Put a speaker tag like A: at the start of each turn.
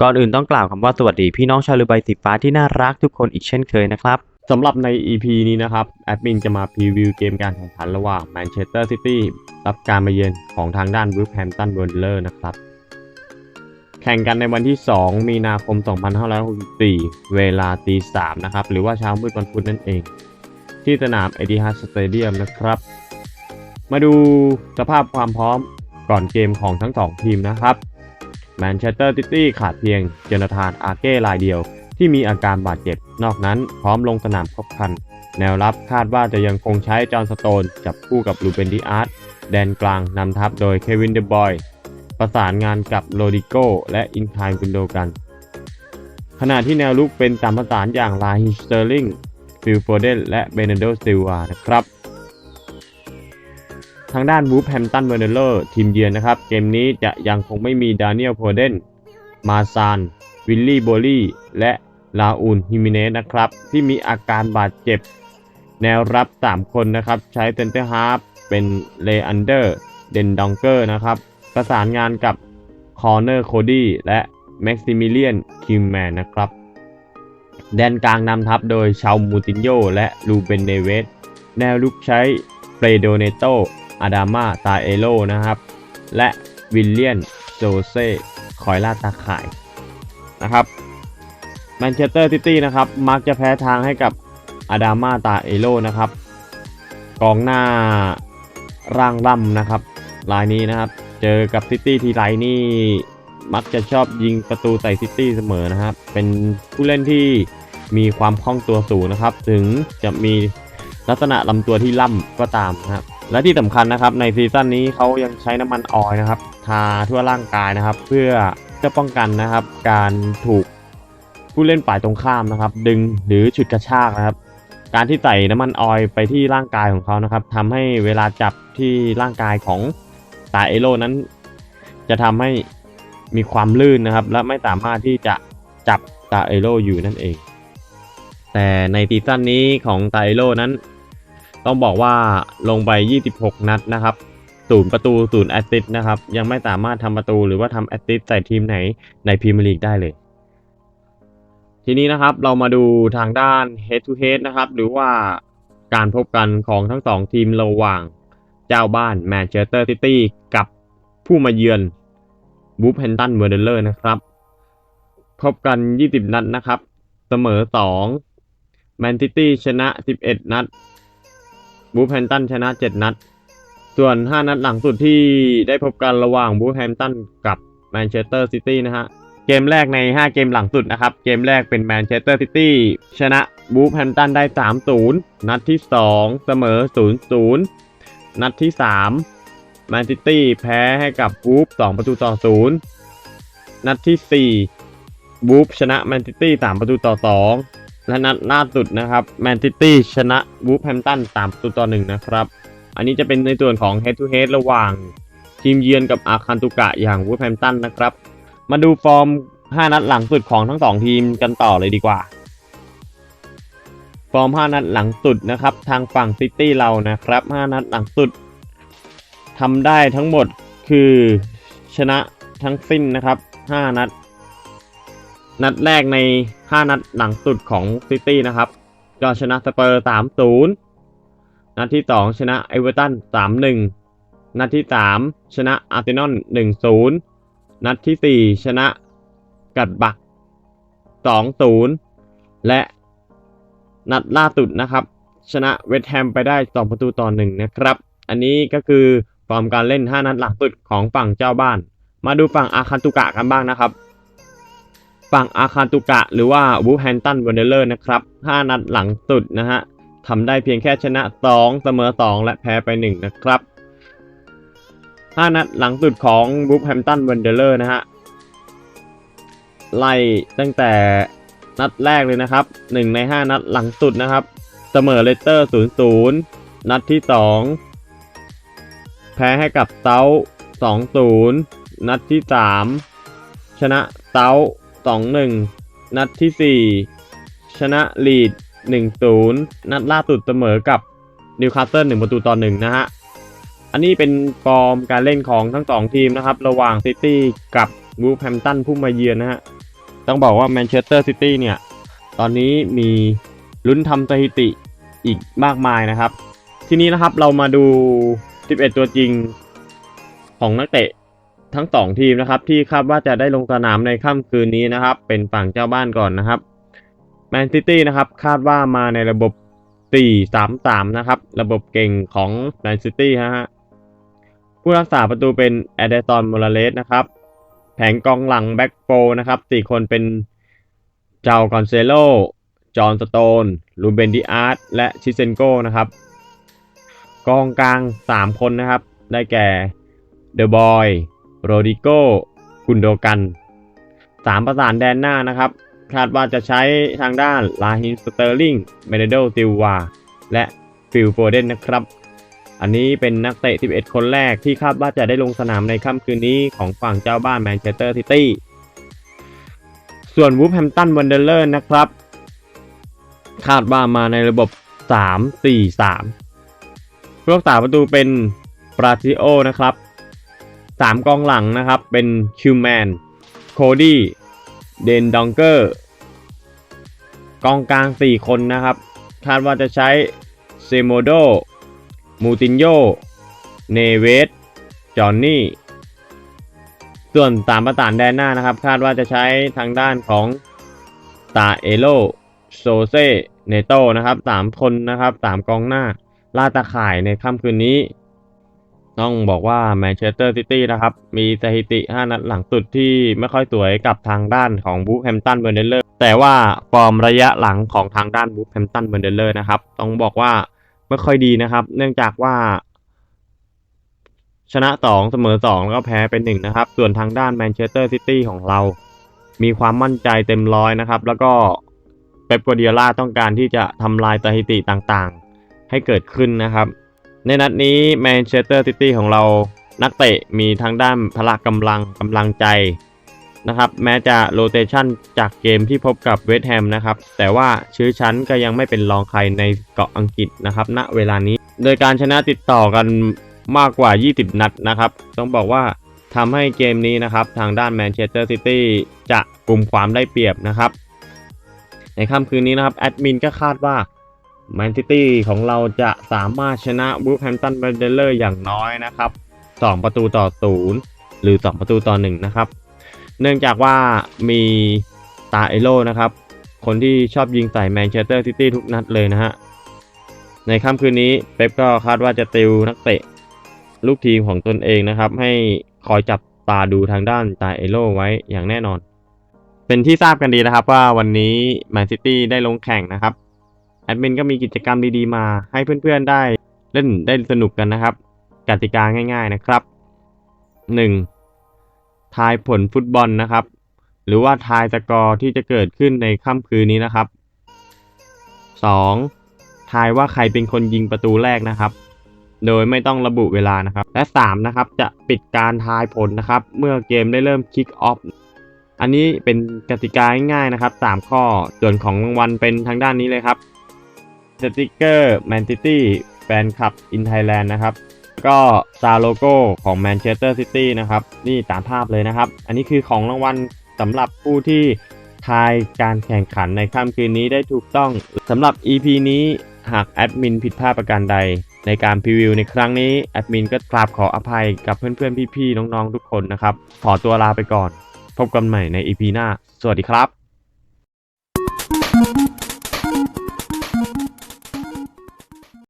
A: ก่อนอื่นต้องกล่าวคำว่าสวัสดีพี่น้องชาวเรือใบสีฟ้าที่น่ารักทุกคนอีกเช่นเคยนะครับสำหรับใน EP นี้นะครับ แอดมินจะมาพรีวิวเกมการแข่งขันระหว่างแมนเชสเตอร์ซิตี้รับการมาเยือนของทางด้านวูฟแฮมตันเวอร์เลอร์นะครับ แข่งกันในวันที่ 2 มีนาคม 2564 เวลาตี3นะครับ หรือว่าเช้ามืดวันพุธนั่นเอง ที่สนามเอ i ิฮั d สเตเดียมนะครับ มาดูสภาพความพร้อม ก่อนเกมของทั้งสองทีมนะครับแมนเชสเตอร์ซิตี้ขาดเพียงเจนธานอาเก้รายเดียว ที่มีอาการบาดเจ็บ นอกนั้นพร้อมลงสนามครบคัน แนวรับคาดว่าจะยังคงใช้จอห์นสโตน จับคู่กับลูเบนดิอาร์ตแดนกลางนำทัพโดยเควินเดบอยประสานงานกับโรดิโกและอินไทม์กุนโดกันขณะที่แนวลุกเป็นตามประสานอย่างลาฮิสเตอร์ลิงฟิลโฟเดนและเบเนโดซิลวานะครับ ทางด้านวูฟแฮมตันเวอร์เนเลอร์ทีมเยือนนะครับ เกมนี้จะยังคงไม่มีดานิเอลโพเดนมาซานวิลลี่โบลี่และลาอูนฮิมิเนสนะครับ ที่มีอาการบาดเจ็บ แนวรับ 3 คนนะครับ ใช้เซนเตอร์ฮาร์ฟเป็นเลอันเดอร์เดนดองเกอร์นะครับ ประสานงานกับคอร์เนอร์โคดี้และแม็กซิมิเลียนคิมแมนนะครับ แดนกลางนำทัพโดยชาวมูตินโยและลูเบนเนเวสแนวลุกใช้เปรโดเนโต อาดามาตาเอโลนะครับ และวิลเลียนโจเซ่คอยล่าตาข่ายนะครับแมนเชสเตอร์ซิตี้นะครับ มักจะแพ้ทางให้กับอาดามาตาเอโลนะครับ กองหน้าร่างล่ำนะครับรายนี้นะครับ เจอกับซิตี้ทีไรนี่มักจะชอบยิงประตูใส่ซิตี้เสมอนะครับ เป็นผู้เล่นที่มีความคล่องตัวสูงนะครับ ถึงจะมีลักษณะลำตัวที่ล่ำก็ตามนะครับ และที่สำคัญนะครับในซีซั่นนี้เขายังใช้น้ำมันออยนะครับทาทั่วร่างกายนะครับ เพื่อจะป้องกันนะครับ การถูกผู้เล่นฝ่ายตรงข้ามนะครับ ดึงหรือฉุดกระชากนะครับ การที่ใส่น้ำมันออยไปที่ร่างกายของเขานะครับทำให้เวลาจับที่ร่างกายของตาเอโลนั้น จะทำให้มีความลื่นนะครับ และไม่สามารถที่จะจับตาเอโลอยู่นั่นเอง แต่ในซีซั่นนี้ของตาเอโลนั้น ต้องบอกว่าลงไป 26 นัดนะครับศูนย์ประตูศูนย์แอสซิสต์นะครับ ยังไม่สามารถทำประตูหรือว่าทำแอสซิสต์ใส่ทีมไหนในพรีเมียร์ลีกได้เลย ทีนี้นะครับเรามาดูทางด้าน head to head นะครับ หรือว่าการพบกันของทั้งสองทีมระหว่างเจ้าบ้านแมนเชสเตอร์ซิตี้กับผู้มาเยือนบูฟแฮนตันเวอร์เดเลอร์นะครับพบกัน 20 นัดนะครับ เสมอ 2 แมนซิตี้ชนะ 11 นัด บูฟแฮมตันชนะ 7 นัด ส่วน 5 นัดหลังสุดที่ได้พบกันระหว่างบูฟแฮมตันกับแมนเชสเตอร์ซิตี้นะฮะ เกมแรกใน 5 เกมหลังสุดนะครับ เกมแรกเป็นแมนเชสเตอร์ซิตี้ชนะบูฟแฮมตันได้ 3-0 นัดที่ 2 เสมอ 0-0 นัดที่ 3 แมนซิตี้แพ้ให้กับบูฟ2ประตูต่อ0นัดที่ 4บูฟชนะแมนซิตี้3ประตูต่อ 2 และนัดล่าสุดนะครับแมนซิตี้ชนะวูฟแฮมตัน3ประตูต่อ1นะครับ อันนี้จะเป็นในส่วนของ Head to Head ระหว่างทีมเยือนกับอาคันตุกะอย่างวูฟแฮมตันนะครับ มาดูฟอร์ม 5 นัดหลังสุดของทั้ง 2 ทีมกันต่อเลยดีกว่า ฟอร์ม 5 นัดหลังสุดนะครับ ทางฝั่งซิตี้เรานะครับ 5 นัดหลังสุดทำได้ทั้งหมดคือชนะทั้งสิ้นนะครับ 5 นัด นัดแรกใน 5 นัดหลังสุดของซิตี้นะครับ ก็ชนะสเปอร์3-0 นัดที่ 2 ชนะเอเวอร์ตัน3-1 นัดที่ 3 ชนะอาร์เซนอล1-0 นัดที่ 4 ชนะกัดบัก2-0 และนัดล่าสุดนะครับ ชนะเวสต์แฮมไปได้ 2 ประตูต่อ1นะครับ อันนี้ก็คือฟอร์มการเล่น 5 นัดหลังสุดของฝั่งเจ้าบ้าน มาดูฝั่งอาคันตุกะกันบ้างนะครับ ฝั่งอาคารตุกะหรือว่าวูฟแฮนตันวันเดอร์นะครับ 5 นัดหลังสุดนะฮะทำได้เพียงแค่ชนะ 2 เสมอ 2 และแพ้ไป 1 นะครับ 5 นัดหลังสุดของวูฟแฮมตันวันเดอร์นะฮะ ไล่ตั้งแต่นัดแรกเลยนะครับ 1 ใน 5 นัดหลังสุดนะครับ เสมอเลสเตอร์ 0-0 นัดที่ 2 แพ้ให้กับเซา2-0 นัดที่ 3 ชนะเซา 2-1 นัดที่ 4 ชนะลีด 1-0 นัดล่าสุดเสมอกับนิวคาสเซิล1ประตูต่อ1นะฮะ อันนี้เป็นฟอร์มการเล่นของทั้งสองทีมนะครับ ระหว่างซิตี้กับวูฟแฮมตันผู้มาเยือนนะฮะ ต้องบอกว่าแมนเชสเตอร์ซิตี้เนี่ย ตอนนี้มีลุ้นทำสถิติอีกมากมายนะครับ ทีนี้นะครับเรามาดู 11 ตัวจริงของนักเตะ ทั้ง 2 ทีมนะครับ ที่คาดว่าจะได้ลงสนามในค่ำคืนนี้นะครับ เป็นฝั่งเจ้าบ้านก่อนนะครับแมนซิตี้นะครับ คาดว่ามาในระบบ 4-3-3 นะครับ ระบบเก่งของแมนซิตี้ฮะผู้รักษาประตูเป็นแอเดซอนโมราเลสนะครับ แผงกองหลังแบ็กโฟนะครับสี่คนเป็นเจ้ากอนเซโล จอห์นสโตน ลูเบนดิอาร์ต และชิเซนโกนะครับ กองกลาง 3 คนนะครับ ได้แก่เดอะบอย โรดิโกกุนโดกัน3ประสานแดนหน้านะครับ คาดว่าจะใช้ทางด้านลาฮินสเตอร์ลิงเมเดโดติวา และฟิลโฟเดนนะครับ อันนี้เป็นนักเตะ 11 คนแรกที่คาดว่าจะได้ลงสนามในค่ำคืนนี้ของฝั่งเจ้าบ้านแมนเชสเตอร์ซิตี้ ส่วนวูฟแฮมตันวันเดอร์เลอร์นะครับ คาดว่ามาในระบบ 3-4-3ผู้รักษาประตูเป็นปราซิโอนะครับ 3กองหลังนะครับ เป็นคิวแมนโคดี้เดนดองเกอร์กองกลาง 4 คนนะครับ คาดว่าจะใช้เซโมโดมูตินโยเนเวสจอห์นนี่ ส่วนสามประสานแดนหน้านะครับ คาดว่าจะใช้ทางด้านของตาเอโลโซเซเนโตนะครับสามคนนะครับสามกองหน้าลาตาข่ายในค่ำคืนนี้ ต้องบอกว่าแมนเชสเตอร์ซิตี้นะครับ มีสถิติ 5 นัดหลังสุดที่ไม่ค่อยสวยกับทางด้านของบูแฮมตันเบอร์เดเลอร์แต่ว่าฟอร์มระยะหลังของทางด้านบูแฮมตันเบอร์เดเลอร์นะครับ ต้องบอกว่าไม่ค่อยดีนะครับ เนื่องจากว่า ชนะ 2 เสมอ 2 แล้วก็แพ้เป็น1นะครับ ส่วนทางด้านแมนเชสเตอร์ซิตี้ของเรา มีความมั่นใจเต็มร้อยนะครับ แล้วก็เป๊ปกัวเดียล่าต้องการที่จะทำลายสถิติต่างๆ ให้เกิดขึ้นนะครับ ในนัดนี้แมนเชสเตอร์ซิตี้ของเรานักเตะมีทางด้านพละกำลังกำลังใจนะครับแม้จะโรเตชันจากเกมที่พบกับเวสต์แฮมนะครับแต่ว่าชื่อชั้นก็ยังไม่เป็นรองใครในเกาะอังกฤษนะครับณเวลานี้ โดยการชนะติดต่อกันมากกว่า 20 นัดนะครับต้องบอกว่าทำให้เกมนี้นะครับทางด้านแมนเชสเตอร์ซิตี้จะกลุ่มความได้เปรียบนะครับ ในค่ำคืนนี้นะครับแอดมินก็คาดว่า แมนซิตี้ของเราจะสามารถชนะบูฟแฮมตันเบเดเลอร์อย่างน้อยนะครับ 2 ประตูต่อ 0 หรือ 2 ประตูต่อ 1 นะครับ เนื่องจากว่ามีตาเอโลนะครับ คนที่ชอบยิงใส่แมนเชสเตอร์ซิตี้ทุกนัดเลยนะฮะ ในค่ำคืนนี้เป๊ปก็คาดว่าจะติวนักเตะ ลูกทีมของตนเองนะครับ ให้คอยจับตาดูทางด้านตาเอโลไว้อย่างแน่นอน เป็นที่ทราบกันดีนะครับว่าวันนี้แมนซิตี้ได้ลงแข่งนะครับ แอดมินก็มีกิจกรรมดีๆมาให้เพื่อนๆได้เล่นได้สนุกกันนะครับ กติกาง่าย ๆนะครับ 1. ทายผลฟุตบอลนะครับ หรือว่าทายสกอร์ที่จะเกิดขึ้นในค่ำคืนนี้นะครับ 2. ทายว่าใครเป็นคนยิงประตูแรกนะครับ โดยไม่ต้องระบุเวลานะครับ และ 3 นะครับ จะปิดการทายผลนะครับ เมื่อเกมได้เริ่มคิกออฟอันนี้เป็นกติกาง่ายๆนะครับ 3 ข้อส่วนของรางวัลเป็นทางด้านนี้เลยครับ สติกเกอร์แมนซิตี้แฟนคลับอินไทยแลนด์นะครับ ก็ซาโลโก้ของแมนเชสเตอร์ซิตี้นะครับ นี่ตามภาพเลยนะครับ อันนี้คือของรางวัลสำหรับผู้ที่ทายการแข่งขันในค่ำคืนนี้ได้ถูกต้องสำหรับ EP นี้หากแอดมินผิดพลาดประการใด ในการพรีวิวในครั้งนี้แอดมินก็กราบขออภัยกับเพื่อนๆ พี่ๆ น้องๆ ทุกคนนะครับ ขอตัวลาไปก่อน พบกันใหม่ใน EP หน้า สวัสดีครับ